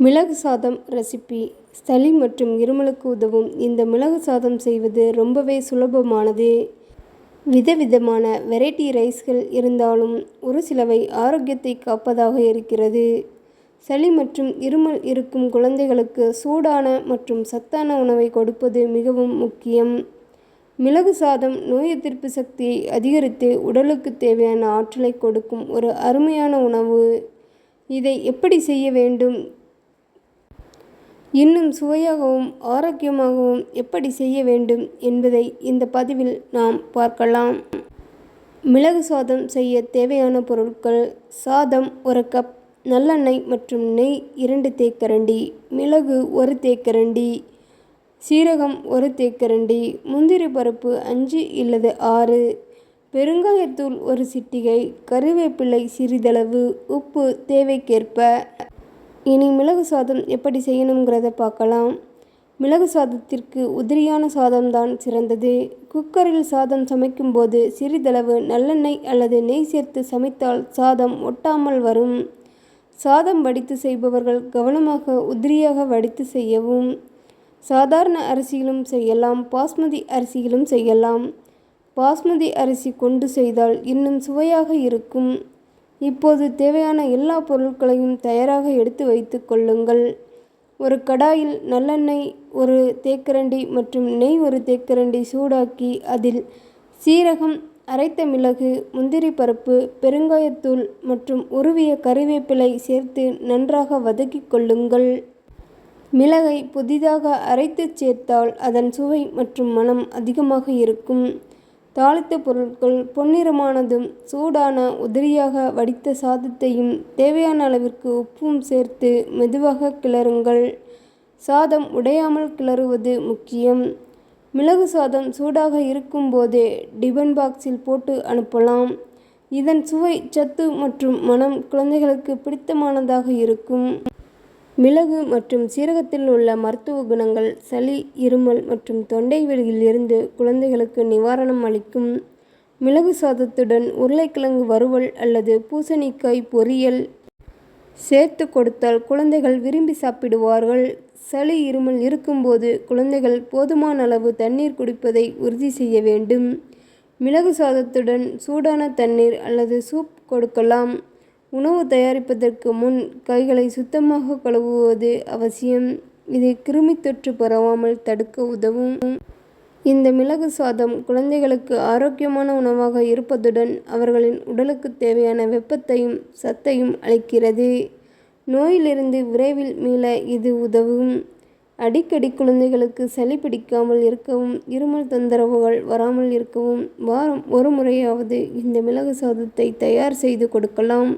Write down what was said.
மிளகு சாதம் ரெசிபி. சளி மற்றும் இருமலுக்கு உதவும். இந்த மிளகு சாதம் செய்வது ரொம்பவே சுலபமானது. விதவிதமான வெரைட்டி ரைஸ்கள் இருந்தாலும் ஒரு சிலவை ஆரோக்கியத்தை காப்பதாக இருக்கிறது. சளி மற்றும் இருமல் இருக்கும் குழந்தைகளுக்கு சூடான மற்றும் சத்தான உணவை கொடுப்பது மிகவும் முக்கியம். மிளகு சாதம் நோய் எதிர்ப்பு சக்தியை அதிகரித்து உடலுக்கு தேவையான ஆற்றலை கொடுக்கும் ஒரு அருமையான உணவு. இதை எப்படி செய்ய வேண்டும்? இன்னும் சுவையாகவும் ஆரோக்கியமாகவும் எப்படி செய்ய வேண்டும் என்பதை இந்த பதிவில் நாம் பார்க்கலாம். மிளகு சாதம் செய்ய தேவையான பொருட்கள் சாதம் ஒரு கப் நல்லெண்ணெய் மற்றும் நெய் இரண்டு தேக்கரண்டி மிளகு ஒரு தேக்கரண்டி சீரகம் ஒரு தேக்கரண்டி முந்திரி பருப்பு அஞ்சு இல்லது ஆறு பெருங்காயத்தூள் ஒரு சிட்டிகை கருவேப்பிலை சிறிதளவு உப்பு தேவைக்கேற்ப இனி மிளகு சாதம் எப்படி செய்யணுங்கிறத பார்க்கலாம். மிளகு சாதத்திற்கு உதிரியான சாதம்தான் சிறந்தது. குக்கரில் சாதம் சமைக்கும்போது சிறிதளவு நல்லெண்ணெய் அல்லது நெய் சேர்த்து சமைத்தால் சாதம் ஒட்டாமல் வரும். சாதம் வடித்து செய்பவர்கள் கவனமாக உதிரியாக வடித்து செய்யவும் சாதாரண அரிசியிலும் செய்யலாம் பாஸ்மதி அரிசியிலும் செய்யலாம். பாஸ்மதி அரிசி கொண்டு செய்தால் இன்னும் சுவையாக இருக்கும். இப்போது தேவையான எல்லா பொருட்களையும் தயாராக எடுத்து வைத்து கொள்ளுங்கள். ஒரு கடாயில் நல்லெண்ணெய் ஒரு தேக்கரண்டி மற்றும் நெய் ஒரு தேக்கரண்டி சூடாக்கி அதில் சீரகம் அரைத்த மிளகு முந்திரி பருப்பு பெருங்காயத்தூள் மற்றும் உருவிய கறிவேப்பிலை சேர்த்து நன்றாக வதக்கி கொள்ளுங்கள். மிளகை புதிதாக அரைத்து சேர்த்தால் அதன் சுவை மற்றும் மனம் அதிகமாக இருக்கும். தாளித்த பொருட்கள் பொன்னிறமானதும் சூடான உதிரியாக வடித்த சாதத்தையும் தேவையான அளவிற்கு உப்பும் சேர்த்து மெதுவாக கிளறுங்கள். சாதம் உடையாமல் கிளறுவது முக்கியம். மிளகு சாதம் சூடாக இருக்கும்போதே டிபன் பாக்ஸில் போட்டு அனுப்பலாம். இதன் சுவை சத்து மற்றும் மனம் குழந்தைகளுக்கு பிடித்தமானதாக இருக்கும். மிளகு மற்றும் சீரகத்தில் உள்ள மருத்துவ குணங்கள் சளி இருமல் மற்றும் தொண்டை வலியில் இருந்து குழந்தைகளுக்கு நிவாரணம் அளிக்கும் மிளகு சாதத்துடன் உருளைக்கிழங்கு வறுவல் அல்லது பூசணிக்காய் பொரியல் சேர்த்து கொடுத்தால் குழந்தைகள் விரும்பி சாப்பிடுவார்கள். சளி இருமல் இருக்கும்போது குழந்தைகள் போதுமான அளவு தண்ணீர் குடிப்பதை உறுதி செய்ய வேண்டும். மிளகு சாதத்துடன் சூடான தண்ணீர் அல்லது சூப் கொடுக்கலாம். உணவு தயாரிப்பதற்கு முன் கைகளை சுத்தமாக கழுவுவது அவசியம். இது கிருமி தொற்று பரவாமல் தடுக்க உதவும். இந்த மிளகு சாதம் குழந்தைகளுக்கு ஆரோக்கியமான உணவாக இருப்பதுடன் அவர்களின் உடலுக்கு தேவையான வெப்பத்தையும் சத்தையும் அளிக்கிறது. நோயிலிருந்து விரைவில் மீள இது உதவும். அடிக்கடி குழந்தைகளுக்கு சளி பிடிக்காமல் இருக்கவும் இருமல் தொந்தரவுகள் வராமல் இருக்கவும் வாரம் ஒரு முறையாவது இந்த மிளகு சாதத்தை தயார் செய்து கொடுக்கலாம்.